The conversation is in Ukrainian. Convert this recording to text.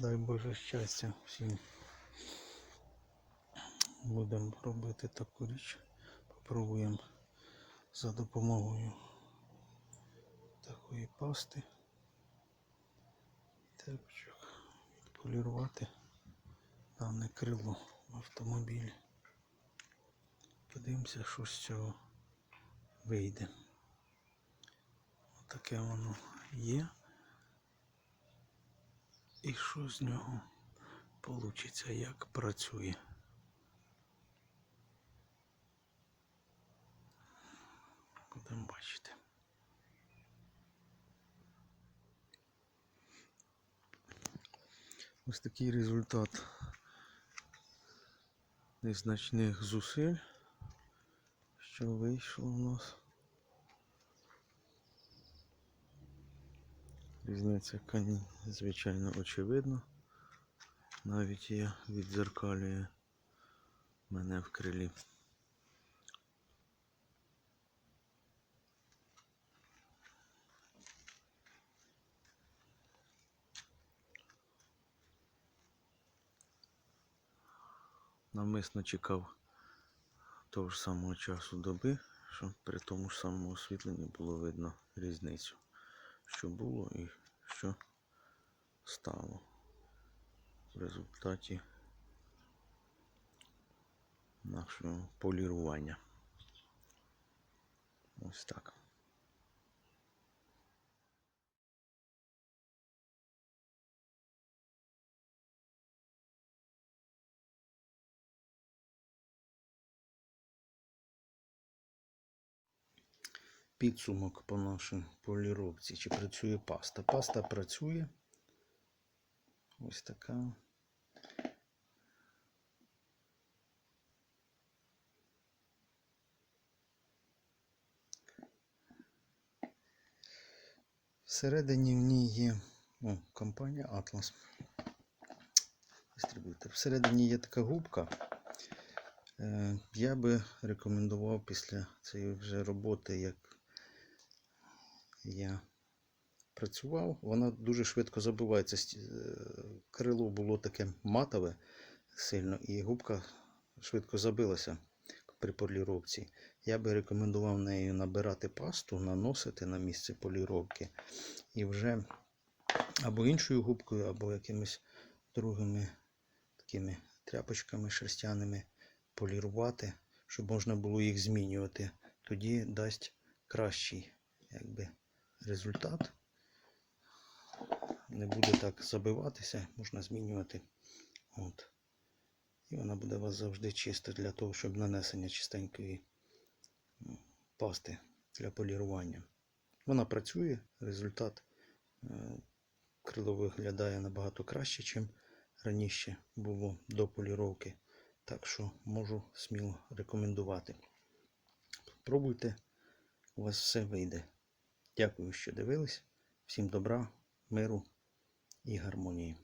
Дай Боже щастя всім. Будемо робити таку річ. Попробуємо за допомогою такої пасти. Терпчик відполірувати дане крило в автомобілі. Подивимося, що з цього вийде. Отаке воно є. І що з нього вийде, як працює. Будемо бачити. Ось такий результат незначних зусиль, що вийшло у нас. Різниця, коні, звичайно, очевидна. Навіть я відзеркалює мене в крилі. Навмисно чекав того ж самого часу доби, щоб при тому ж самому освітленні було видно різницю, що було і що стало в результаті нашого полірування. Ось так. Підсумок по нашій поліровці. Чи працює паста? Паста працює. Ось така. Всередині в ній є о, компанія Atlas. Дистриб'ютор. Всередині є така губка. Е, Я би рекомендував після цієї вже роботи, як я працював, вона дуже швидко забивається. Е, Крило було таке матове сильно, і губка швидко забилася при поліровці. Я би рекомендував нею набирати пасту, наносити на місце поліровки і вже або іншою губкою, або якимись другими такими тряпочками шерстяними полірувати, щоб можна було їх змінювати. Тоді дасть кращий якби, результат. Не буде так забиватися, можна змінювати. От. І вона буде у вас завжди чиста для того, щоб нанесення чистенької пасти для полірування. Вона працює, результат е, крило виглядає набагато краще, ніж раніше було до поліровки. Так що можу сміло рекомендувати. Пробуйте, у вас все вийде. Дякую, що дивились. Всім добра, миру і гармонії.